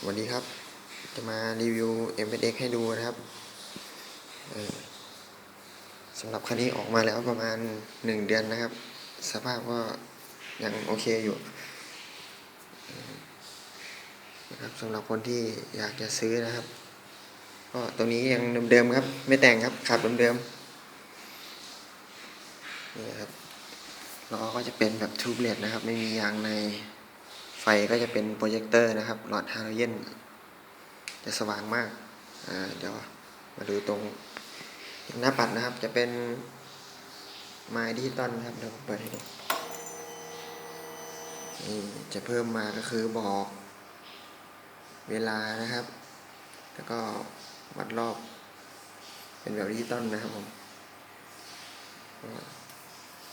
สวัสดีครับ จะมารีวิว m อ x ให้ดูนะครับสำหรับคันนี้ออกมาแล้วประมาณ 1 เดือนนะครับ สภาพก็ยังโอเคอยู่นะครับสำหรับคนที่อยากจะซื้อนะครับ ก็ตัวนี้ยังเดิมๆครับ ไม่แต่งครับขับเดิมๆนี่นะครับล้อก็จะเป็นแบบทูบเลตนะครับ ไม่มียางใน ก็จะเป็นโปรเจคเตอร์นะครับหลอดฮาโลเจนจะสว่างมากาเดี๋ยวมาดูตรงหน้าปัดนะครับจะเป็นไม้ดิจิตอลนะครับเดี๋ยวเปิดให้ดูนี่จะเพิ่มมาก็คือบอกเวลานะครับ แล้วก็วัดรอบ เป็นแบบดิจิตอลนะครับผม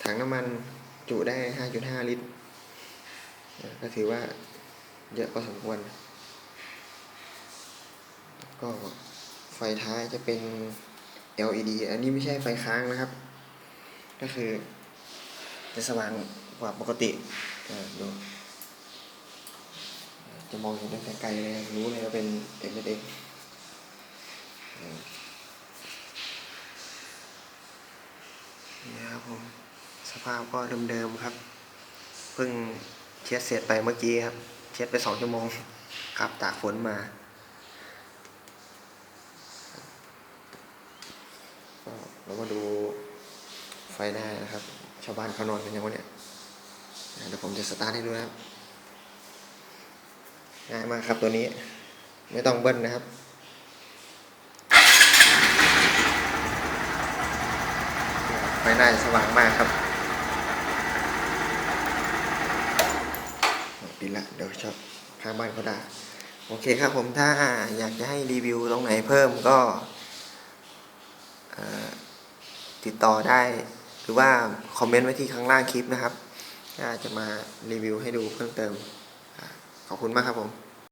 ถังน้ำมันจุได้ 5.5 ลิตร ก็ถือว่าเยอะพอสมควร ก็ไฟท้ายจะเป็น LED อันนี้ไม่ใช่ไฟค้างนะครับ ก็คือ จะสว่างกว่าปกติดูจะมองเห็นตั้แต่ไกลเลยรู้เลยว่าเป็น m s x นี่ครับผม สภาพก็เดิมๆครับ เพิ่ง เช็ดเสร็จไปเมื่อกี้ครับ เช็ดไปสองชั่วโมงขับตากฝนมาเรามาดูไฟหน้านะครับ ชาวบ้านเขานอนกันยังวะเนี่ยเดี๋ยวผมจะสตาร์ทให้ดูนะครับง่ายมากครับตัวนี้ ไม่ต้องเบิ้ลนะครับไฟหน้าสว่างมากครับ ปิดละ เดี๋ยวชอบข้างบ้านเขาด่าโอเคครับผมถ้าอยากจะให้รีวิวตรงไหนเพิ่มก็ติดต่อได้หรือว่าคอมเมนต์ไว้ที่ข้างล่างคลิปนะครับถ้าจะมารีวิวให้ดูเพิ่มเติมขอบคุณมากครับผม